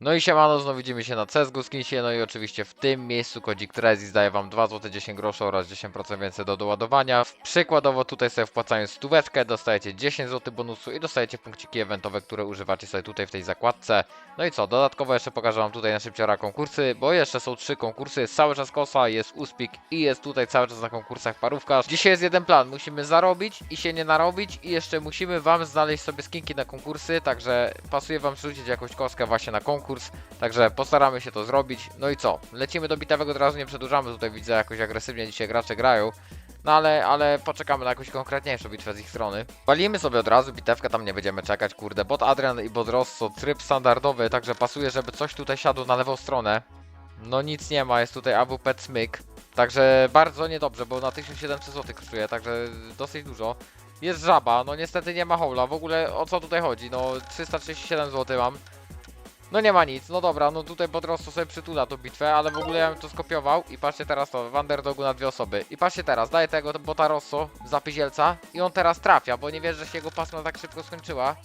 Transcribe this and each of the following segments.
No i siemano, znowu widzimy się na CSGO Skinsie, no i oczywiście w tym miejscu kodzik Trezis daje wam 2 zł 10 groszy oraz 10% więcej do doładowania. Przykładowo tutaj sobie wpłacając stóweczkę dostajecie 10 zł bonusu i dostajecie punkciki eventowe, które używacie sobie tutaj w tej zakładce. No i co, dodatkowo jeszcze pokażę wam tutaj na szybciora konkursy, bo jeszcze są trzy konkursy, jest cały czas kosa, jest uspik i jest tutaj cały czas na konkursach parówkarz. Dzisiaj jest jeden plan, musimy zarobić i się nie narobić i jeszcze musimy wam znaleźć sobie skinki na konkursy, także pasuje wam rzucić jakąś kostkę właśnie na konkurs, także postaramy się to zrobić. No i co, lecimy do bitewego, od razu nie przedłużamy, tutaj widzę jakoś agresywnie dzisiaj gracze grają. No ale, ale poczekamy na jakąś konkretniejszą bitwę z ich strony. Walimy sobie od razu bitewkę, tam nie będziemy czekać, kurde. Bot Adrian i Bot Rosso, tryb standardowy, także pasuje, żeby coś tutaj siadło na lewą stronę. No nic nie ma, jest tutaj AWP Smyk. Także bardzo niedobrze, bo na 1700 zł kosztuje, także dosyć dużo. Jest żaba, no niestety nie ma hola, w ogóle o co tutaj chodzi? No 337 zł mam. No nie ma nic, no dobra, no tutaj Bot Rosso sobie przytula tą bitwę, ale w ogóle ja bym to skopiował i patrzcie teraz to, w underdogu na dwie osoby. I patrzcie teraz, daję tego Bota Rosso za pyzielca i on teraz trafia, bo nie wierzę, że się jego pasma tak szybko skończyła.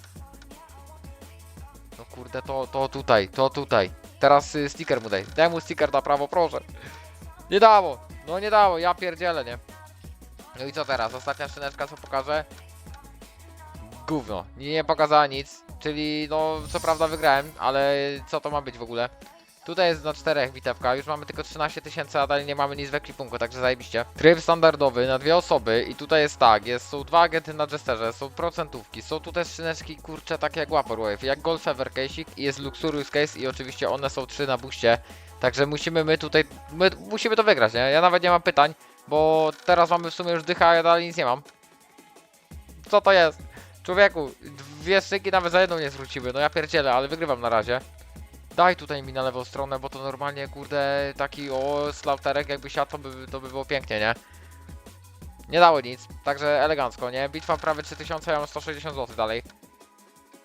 No kurde, to, to tutaj, to tutaj. Teraz y, sticker mu daj. Daj mu sticker na prawo, proszę. Nie dało, no nie dało, ja pierdzielę, nie? No i co teraz? Ostatnia szyneczka, co pokażę? Gówno, nie, nie pokazała nic, czyli no co prawda wygrałem, ale co to ma być w ogóle? Tutaj jest na czterech bitewka, już mamy tylko 13 tysięcy, a dalej nie mamy nic w ekwipunku, także zajebiście. Tryb standardowy na dwie osoby i tutaj jest tak, jest, są dwa agenty na Jesterze, są procentówki, są tutaj skrzyneczki kurcze takie jak Vaporwave, jak Gold Feather Case i jest Luxurious Case i oczywiście one są trzy na buście. Także musimy my tutaj, my musimy to wygrać, nie? Ja nawet nie mam pytań, bo teraz mamy w sumie już dycha, a ja dalej nic nie mam. Co to jest? Człowieku, dwie styki nawet za jedną nie zwróciły, no ja pierdzielę, ale wygrywam na razie. Daj tutaj mi na lewą stronę, bo to normalnie, kurde, taki o slaughterek jakby siadł, to by, to by było pięknie, nie? Nie dało nic, także elegancko, nie? Bitwa prawie 3000, ja mam 160 zł dalej.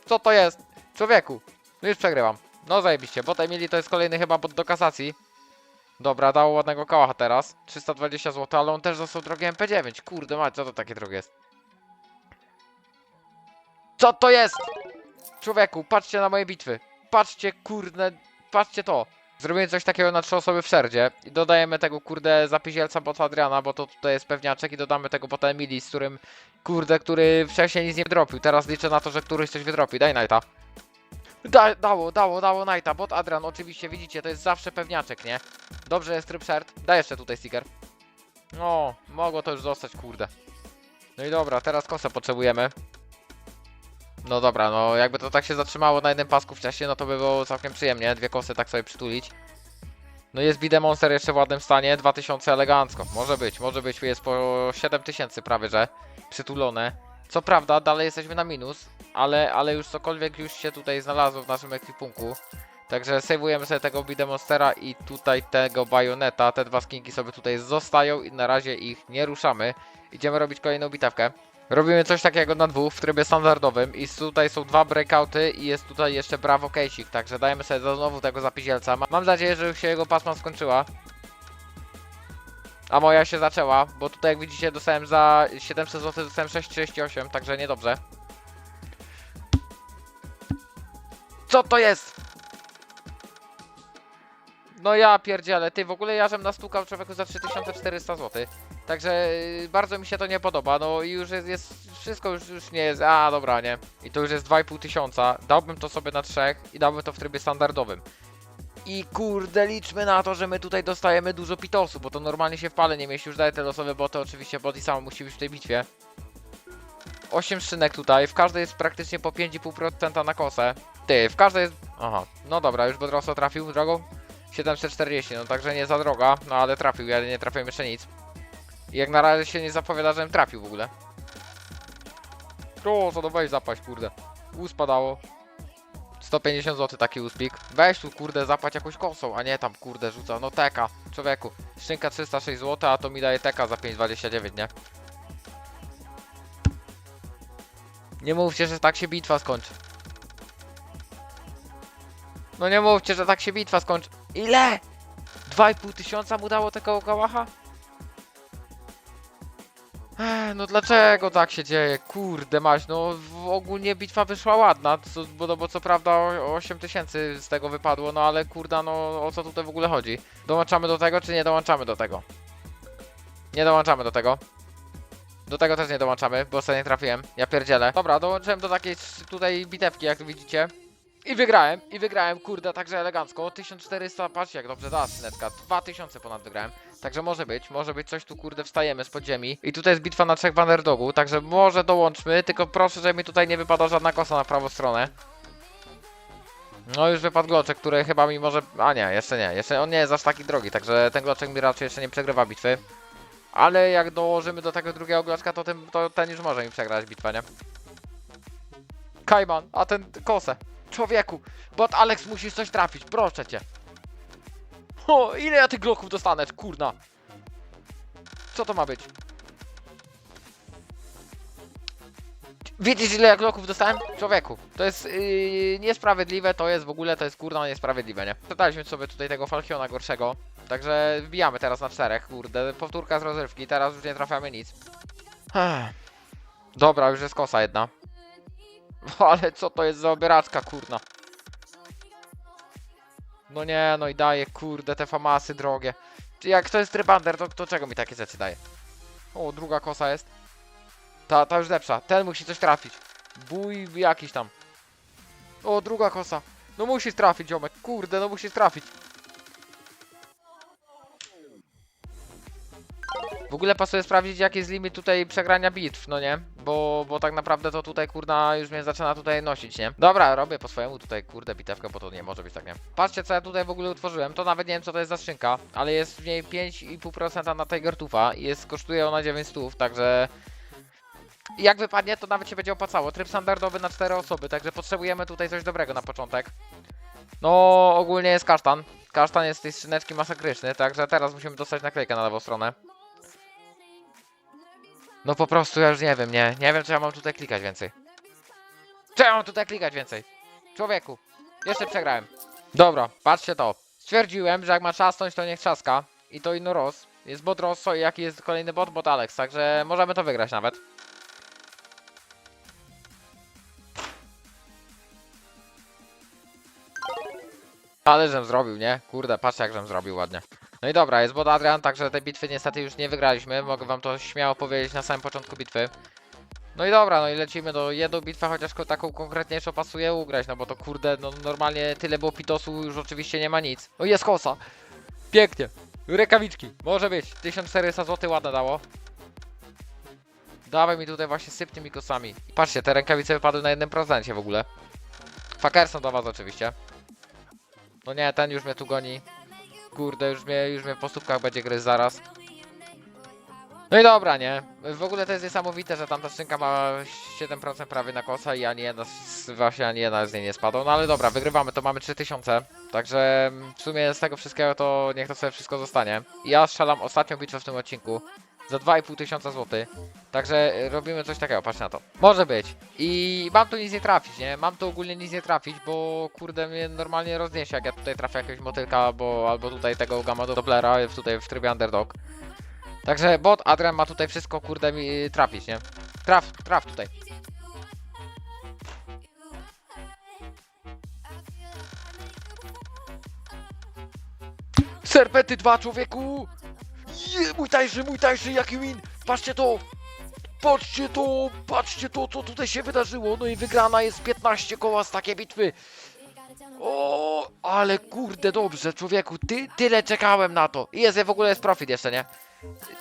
Co to jest? Człowieku, no już przegrywam. No zajebiście, bo Emily to jest kolejny chyba bot do kasacji. Dobra, dało ładnego kałacha teraz. 320 zł, ale on też dostał drogie MP9. Kurde mać, co to takie drogie jest? Co to jest? Człowieku, patrzcie na moje bitwy. Patrzcie, kurde, patrzcie to. Zrobimy coś takiego na trzy osoby w serdzie i dodajemy tego kurde zapizielca bota Adriana, bo to tutaj jest pewniaczek i dodamy tego bota Emilii, z którym kurde, który wcześniej nic nie dropił. Teraz liczę na to, że któryś coś wydropi. Daj Knighta. Da, dało, dało, dało Knighta. Bot Adrian, oczywiście widzicie, to jest zawsze pewniaczek, nie? Dobrze jest tryb shard. Daj jeszcze tutaj sticker. No, mogło to już zostać, kurde. No i dobra, teraz kosę potrzebujemy. No dobra, no jakby to tak się zatrzymało na jednym pasku wcześniej, no to by było całkiem przyjemnie, dwie kosy tak sobie przytulić. No jest Bide Monster jeszcze w ładnym stanie, 2000 elegancko, może być, może być, jest po 7000 prawie, że przytulone. Co prawda, dalej jesteśmy na minus, ale, ale już cokolwiek już się tutaj znalazło w naszym ekwipunku. Także sejwujemy sobie tego Bide Monstera i tutaj tego Bajoneta, te dwa skinki sobie tutaj zostają i na razie ich nie ruszamy. Idziemy robić kolejną bitewkę. Robimy coś takiego na dwóch w trybie standardowym i tutaj są dwa breakouty i jest tutaj jeszcze Bravo Case'ik, także dajemy sobie znowu tego zapizielca. Ma- Mam nadzieję, że już się jego pasma skończyła. A moja się zaczęła, bo tutaj jak widzicie dostałem za 700 zł, dostałem 638, także niedobrze. Co to jest? No ja pierdzielę, ty w ogóle ja żem nastukał człowieku za 3400 zł. Także y, bardzo mi się to nie podoba, no i już jest, jest wszystko już, już nie jest, a dobra, nie. I to już jest 2,5 tysiąca, dałbym to sobie na trzech i dałbym to w trybie standardowym. I kurde, liczmy na to, że my tutaj dostajemy dużo pitosu, bo to normalnie się w pale nie mieści, już daję te losowe boty, oczywiście body samo musi być w tej bitwie. 8 szynek tutaj, w każdej jest praktycznie po 5,5% na kosę. Ty, w każdej jest... Aha, no dobra, już Bodroso trafił drogą? 740, no także nie za droga, no ale trafił, ja nie trafiłem jeszcze nic. I jak na razie się nie zapowiada, żebym trafił w ogóle. O, co to weź zapaść, kurde. Uspadało. 150 zł taki uspik. Weź tu, kurde, zapłać jakąś kosą, a nie tam, kurde, rzuca. No teka, człowieku. Szynka 306 zł, a to mi daje teka za 5,29, nie? Nie mówcie, że tak się bitwa skończy. No nie mówcie, że tak się bitwa skończy. Ile? 2,5 tysiąca mu dało tego kałacha? No dlaczego tak się dzieje? Kurde maś, no ogólnie bitwa wyszła ładna, co, bo, no, bo co prawda o- 8 tysięcy z tego wypadło, no ale kurda, no o co tutaj w ogóle chodzi? Dołączamy do tego, czy nie dołączamy do tego? Nie dołączamy do tego. Do tego też nie dołączamy, bo sobie nie trafiłem. Ja pierdzielę. Dobra, dołączyłem do takiej tutaj bitewki, jak widzicie. I wygrałem, i wygrałem, kurde, także elegancko. 1400, patrzcie jak dobrze dała synetka. 2000 ponad wygrałem. Także może być, może być coś tu, kurde, wstajemy z podziemi. I tutaj jest bitwa na trzech bannerdogu, także może dołączmy, tylko proszę, żeby mi tutaj nie wypadła żadna kosa na prawą stronę. No już wypadł gloczek, który chyba mi może... A nie, jeszcze nie, jeszcze on nie jest aż taki drogi, także ten gloczek mi raczej jeszcze nie przegrywa bitwy. Ale jak dołożymy do tego drugiego gloczka, to ten, to ten już może mi przegrać bitwę, nie? Kajman, a ten kosę. Człowieku, bot Alex musisz coś trafić, proszę cię. O, ile ja tych gloków dostanę, kurna. Co to ma być? Widzisz ile ja gloków dostałem? Człowieku, to jest yy, niesprawiedliwe, to jest w ogóle, to jest kurna niesprawiedliwe, nie? Dodaliśmy sobie tutaj tego Falchiona gorszego, także wbijamy teraz na czterech, kurde, powtórka z rozrywki, teraz już nie trafiamy nic. Dobra, już jest kosa jedna. Ale co to jest za obieraczka, kurna? No nie, no i daje, kurde, te famasy drogie. Jak to jest trybander, to, to czego mi takie rzeczy daje? O, druga kosa jest. Ta, ta już lepsza. Ten musi coś trafić. Bój jakiś tam. O, druga kosa. No musisz trafić, ziomek. Kurde, no musisz trafić. W ogóle pasuje sprawdzić jaki jest limit tutaj przegrania bitw, no nie? Bo, bo tak naprawdę to tutaj kurna już mnie zaczyna tutaj nosić, nie? Dobra, robię po swojemu tutaj kurde bitewkę, bo to nie może być tak, nie? Patrzcie co ja tutaj w ogóle utworzyłem, to nawet nie wiem co to jest za skrzynka, ale jest w niej 5,5% na Tiger Tufa i jest, kosztuje ona 900, także... Jak wypadnie, to nawet się będzie opłacało. Tryb standardowy na 4 osoby, także potrzebujemy tutaj coś dobrego na początek. No, ogólnie jest kasztan. Kasztan jest z tej skrzyneczki masakryczny, także teraz musimy dostać naklejkę na lewą stronę. No po prostu ja już nie wiem, nie. Nie wiem, czy ja mam tutaj klikać więcej. Czy ja mam tutaj klikać więcej? Człowieku, jeszcze przegrałem. Dobra, patrzcie to. Stwierdziłem, że jak ma trzasnąć, to niech trzaska. I to inno roz. Jest bot Rosso i jaki jest kolejny bot? Bot Alex, także możemy to wygrać nawet. Ale żem zrobił, nie? Kurde, patrzcie jak żem zrobił ładnie. No i dobra, jest bot Adrian, także tej bitwy niestety już nie wygraliśmy. Mogę wam to śmiało powiedzieć na samym początku bitwy. No i dobra, no i lecimy do jedną bitwę, chociaż taką konkretniejszą pasuje ugrać, no bo to kurde, no normalnie tyle było pitosu, już oczywiście nie ma nic. No jest kosa. Pięknie. Rękawiczki, może być. 1400 zł ładne dało. Dawaj mi tutaj właśnie syp tymi kosami. Patrzcie, te rękawice wypadły na 1% w ogóle. Fakerson do was oczywiście. No nie, ten już mnie tu goni. Kurde, już mnie, już mnie po będzie gryźć zaraz. No i dobra, nie? W ogóle to jest niesamowite, że tamta skrzynka ma 7% prawie na kosa i ani jedna, z, właśnie ani jedna z niej nie spadła. No ale dobra, wygrywamy, to mamy 3000. Także mm, w sumie z tego wszystkiego to niech to sobie wszystko zostanie. Ja strzelam ostatnią bitwę w tym odcinku za 2,5 tysiąca złotych. Także y, robimy coś takiego, patrz na to. Może być. I mam tu nic nie trafić, nie? Mam tu ogólnie nic nie trafić, bo kurde mnie normalnie rozniesie, jak ja tutaj trafię jakiegoś motylka, albo, albo tutaj tego gamma Dopplera tutaj w trybie underdog. Także bot Adrian ma tutaj wszystko kurde mi y, trafić, nie? Traf, traf tutaj. Serpety 2 człowieku! Mój tańszy, mój tańszy, jaki win! Patrzcie to! Patrzcie to! Patrzcie to, co tutaj się wydarzyło! No i wygrana jest 15 koła z takiej bitwy! O, ale kurde dobrze, człowieku, ty, tyle czekałem na to. I jest w ogóle jest profit jeszcze, nie?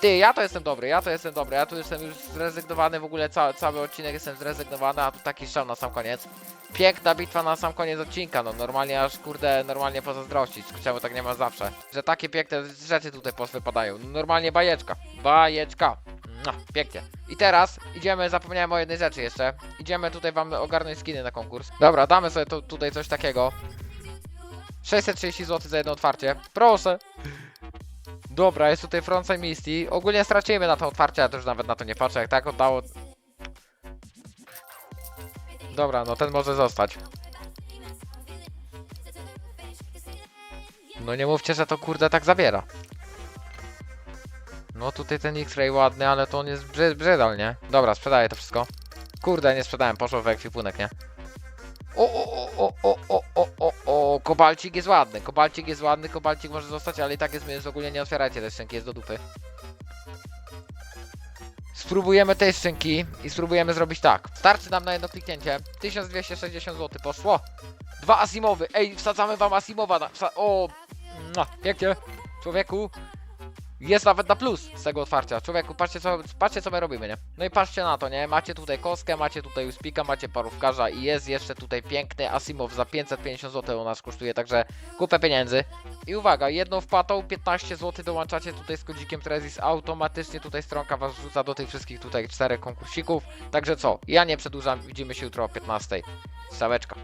Ty, ja to jestem dobry, ja to jestem dobry, ja tu jestem już zrezygnowany, w ogóle ca cały odcinek jestem zrezygnowany, a tu taki strzał na sam koniec. Piękna bitwa na sam koniec odcinka, no normalnie aż kurde, normalnie pozazdrościć, czemu tak nie ma zawsze. Że takie piękne rzeczy tutaj wypadają, no normalnie bajeczka, bajeczka. No, pięknie. I teraz idziemy, zapomniałem o jednej rzeczy jeszcze. Idziemy tutaj wam ogarnąć skiny na konkurs. Dobra, damy sobie tu, tutaj coś takiego. 630 zł za jedno otwarcie. Proszę. Dobra, jest tutaj Frontside Misty. Ogólnie stracimy na to otwarcie, ja też nawet na to nie patrzę. Jak tak oddało... Dobra, no ten może zostać. No nie mówcie, że to kurde tak zabiera. No tutaj ten X-Ray ładny, ale to on jest brzy brzydal, nie? Dobra, sprzedaję to wszystko. Kurde, nie sprzedałem, poszło w ekwipunek, nie? O, o, o, o, o, o, o, o, kobalcik jest ładny, kobalcik jest ładny, kobalcik może zostać, ale i tak jest, więc ogólnie nie otwierajcie tej szczęki, jest do dupy. Spróbujemy tej szczęki i spróbujemy zrobić tak. Starczy nam na jedno kliknięcie. 1260 zł poszło. Dwa asimowy. Ej, wsadzamy wam asimowa. Na, wsa o, mua, pięknie. Człowieku. Jest nawet na plus z tego otwarcia. Człowieku, patrzcie co, patrzcie co my robimy, nie? No i patrzcie na to, nie? Macie tutaj kostkę, macie tutaj uspika, macie parówkarza i jest jeszcze tutaj piękny Asimow za 550 zł u nas kosztuje, także kupę pieniędzy. I uwaga, jedną wpłatą 15 zł dołączacie tutaj z kodzikiem Trezis, automatycznie tutaj stronka was wrzuca do tych wszystkich tutaj czterech konkursików. Także co, ja nie przedłużam, widzimy się jutro o 15. Staweczka.